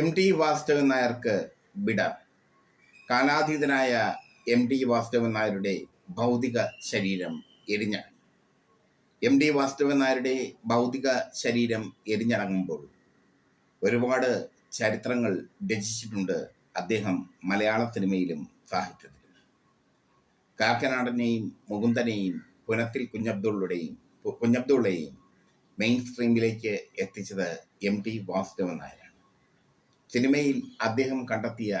M T Vasudevan നായർക്ക് വിട. കാലാതീതനായ M T Vasudevan നായരുടെ ഭൗതിക ശരീരം എരിഞ്ഞടങ്ങി. എം ടി വാസുദേവൻ നായരുടെ ഭൗതിക ശരീരം എരിഞ്ഞടങ്ങുമ്പോൾ ഒരുപാട് ചരിത്രങ്ങൾ രചിച്ചിട്ടുണ്ട് അദ്ദേഹം മലയാള സിനിമയിലും സാഹിത്യത്തിലും. കാക്കനാടനെയും മുകുന്ദനെയും പുനത്തിൽ കുഞ്ഞബ്ദുള്ളയുടെയും കുഞ്ഞബ്ദുള്ളയെയും മെയിൻ സ്ട്രീമിലേക്ക് എത്തിച്ചത് എം ടി വാസുദേവൻ നായരാണ്. സിനിമയിൽ അദ്ദേഹം കണ്ടെത്തിയ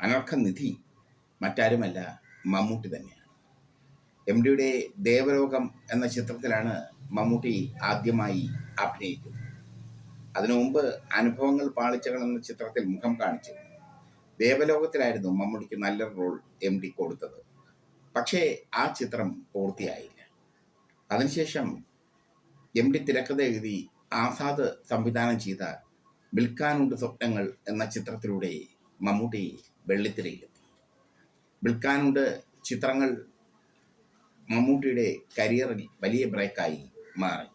അനർഘനിധി മറ്റാരുമല്ല മമ്മൂട്ടി തന്നെയാണ്. എം ഡിയുടെ ദേവലോകം എന്ന ചിത്രത്തിലാണ് മമ്മൂട്ടി ആദ്യമായി അഭിനയിച്ചത് അതിനു മുമ്പ് അനുഭവങ്ങൾ പാളിച്ചകൾ എന്ന ചിത്രത്തിൽ മുഖം കാണിച്ചു ദേവലോകത്തിലായിരുന്നു മമ്മൂട്ടിക്ക് നല്ല റോൾ എം ഡി കൊടുത്തത്. പക്ഷേ ആ ചിത്രം പൂർത്തിയായില്ല. അതിനുശേഷം എം ഡി തിരക്കഥ എഴുതി ആസാദ് സംവിധാനം ചെയ്ത വിൽക്കാനുണ്ട് സ്വപ്നങ്ങൾ എന്ന ചിത്രത്തിലൂടെ മമ്മൂട്ടി വെള്ളിത്തിരയിലെത്തി. വിൽക്കാനുണ്ട് ചിത്രങ്ങൾ മമ്മൂട്ടിയുടെ കരിയറിൽ വലിയ ബ്രേക്കായി മാറി.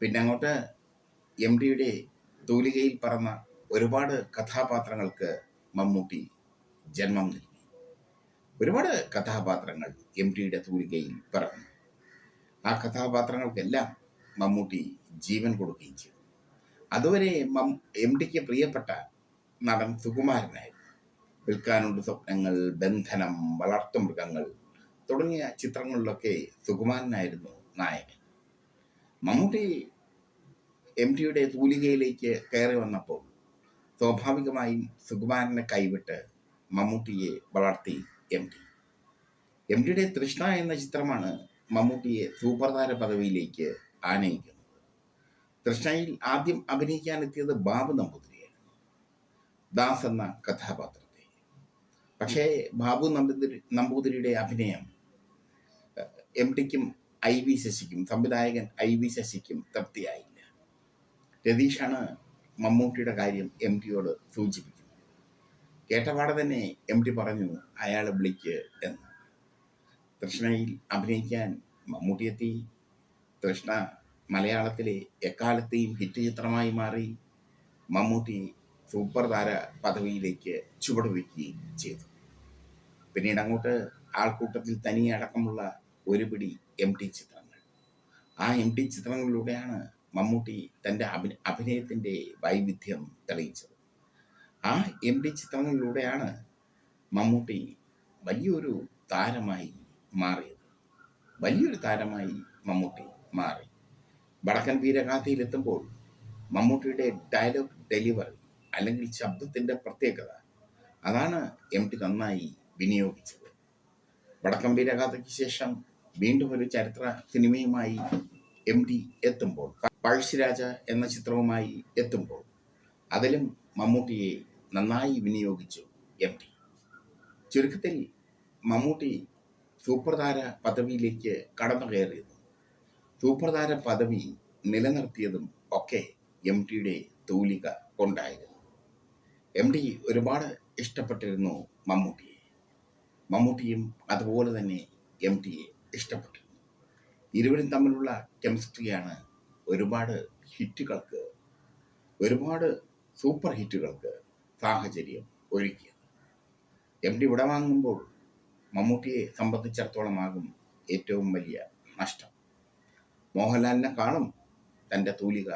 പിന്നെ അങ്ങോട്ട് എം ഡിയുടെ തൂലികയിൽ പറന്ന ഒരുപാട് കഥാപാത്രങ്ങൾക്ക് മമ്മൂട്ടി ജന്മം നൽകി. ഒരുപാട് കഥാപാത്രങ്ങൾ എം ടിയുടെ തൂലികയിൽ പറഞ്ഞു ആ കഥാപാത്രങ്ങൾക്കെല്ലാം മമ്മൂട്ടി ജീവൻ കൊടുക്കുകയും ചെയ്തു. അതുവരെ എം ഡിക്ക് പ്രിയപ്പെട്ട നടൻ സുകുമാരനായിരുന്നു. വിൽക്കാനുണ്ട് സ്വപ്നങ്ങൾ ബന്ധനം വളർത്തുമൃഗങ്ങൾ തുടങ്ങിയ ചിത്രങ്ങളിലൊക്കെ സുകുമാരനായിരുന്നു നായകൻ. മമ്മൂട്ടി എം ടിയുടെ തൂലികയിലേക്ക് കയറി വന്നപ്പോൾ സ്വാഭാവികമായും സുകുമാരനെ കൈവിട്ട് മമ്മൂട്ടിയെ വളർത്തി എം ടി എം ടിയുടെ തൃഷ്ണ എന്ന ചിത്രമാണ് മമ്മൂട്ടിയെ സൂപ്പർതാര പദവിയിലേക്ക് ആനയിക്കുന്നത്. തൃഷ്ണയിൽ ആദ്യം അഭിനയിക്കാനെത്തിയത് ബാബു നമ്പൂതിരിയായിരുന്നു ദാസ് എന്ന കഥാപാത്രത്തെ. പക്ഷേ ബാബു നമ്പൂതിരി നമ്പൂതിരിയുടെ അഭിനയം എം ടിക്കും ഐ വി ശശിക്കും സംവിധായകൻ ഐ വി ശശിക്കും തൃപ്തിയായില്ല. രതീഷാണ് മമ്മൂട്ടിയുടെ കാര്യം എം ടിയോട് സൂചിപ്പിക്കുന്നത്. കേട്ടപാടെ തന്നെ എം ടി പറഞ്ഞു അയാളെ വിളിക്ക് എന്ന്. തൃഷ്ണയിൽ അഭിനയിക്കാൻ മമ്മൂട്ടിയെത്തി തൃഷ്ണ മലയാളത്തിലെ എക്കാലത്തെയും ഹിറ്റ് ചിത്രമായി മാറി മമ്മൂട്ടി സൂപ്പർ താര പദവിയിലേക്ക് ചുവടുവെക്കുകയും ചെയ്തു. പിന്നീട് അങ്ങോട്ട് ആൾക്കൂട്ടത്തിൽ തനിയെ അടക്കമുള്ള ഒരുപിടി എം ടി ചിത്രങ്ങൾ. ആ എം ടി ചിത്രങ്ങളിലൂടെയാണ് മമ്മൂട്ടി തന്റെ അഭി അഭിനയത്തിന്റെ വൈവിധ്യം തെളിയിച്ചത്. ആ എം ടി ചിത്രങ്ങളിലൂടെയാണ് മമ്മൂട്ടി വലിയൊരു താരമായി മാറിയത്. വലിയൊരു താരമായി മമ്മൂട്ടി മാറി. വടക്കൻ വീരഗാഥയിലെത്തുമ്പോൾ മമ്മൂട്ടിയുടെ ഡയലോഗ് ഡെലിവറി അല്ലെങ്കിൽ ശബ്ദത്തിന്റെ പ്രത്യേകത അതാണ് എം ടി നന്നായി വിനിയോഗിച്ചത്. വടക്കൻ വീരഗാഥയ്ക്ക് ശേഷം വീണ്ടും ഒരു ചരിത്ര സിനിമയുമായി എം ടി എത്തുമ്പോൾ പഴശ്ശിരാജ എന്ന ചിത്രവുമായി എത്തുമ്പോൾ അതിലും മമ്മൂട്ടിയെ നന്നായി വിനിയോഗിച്ചു എം ടി ചുരുക്കത്തിൽ മമ്മൂട്ടി സൂപ്പർ താര പദവിയിലേക്ക് കടന്നു കയറിയതും താര പദവി നിലനിർത്തിയതും ഒക്കെ എം ടിയുടെ തൂലിക കൊണ്ടായിരുന്നു. എം ഡി ഒരുപാട് ഇഷ്ടപ്പെട്ടിരുന്നു മമ്മൂട്ടിയെ. മമ്മൂട്ടിയും അതുപോലെ തന്നെ എം ടിയെ ഇഷ്ടപ്പെട്ടിരുന്നു. ഇരുവരും തമ്മിലുള്ള കെമിസ്ട്രിയാണ് ഒരുപാട് ഹിറ്റുകൾക്ക് ഒരുപാട് സൂപ്പർ ഹിറ്റുകൾക്ക് സാഹചര്യം ഒരുക്കിയത്. എം ഡി വിടവാങ്ങുമ്പോൾ മമ്മൂട്ടിയെ സംബന്ധിച്ചിടത്തോളമാകും ഏറ്റവും വലിയ നഷ്ടം. മോഹൻലാലിനെ കാണും തന്റെ തൂലിക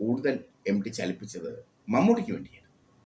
കൂടുതൽ എം ടി ചലിപ്പിച്ചത് മമ്മൂട്ടിക്ക് വേണ്ടിയാണ്.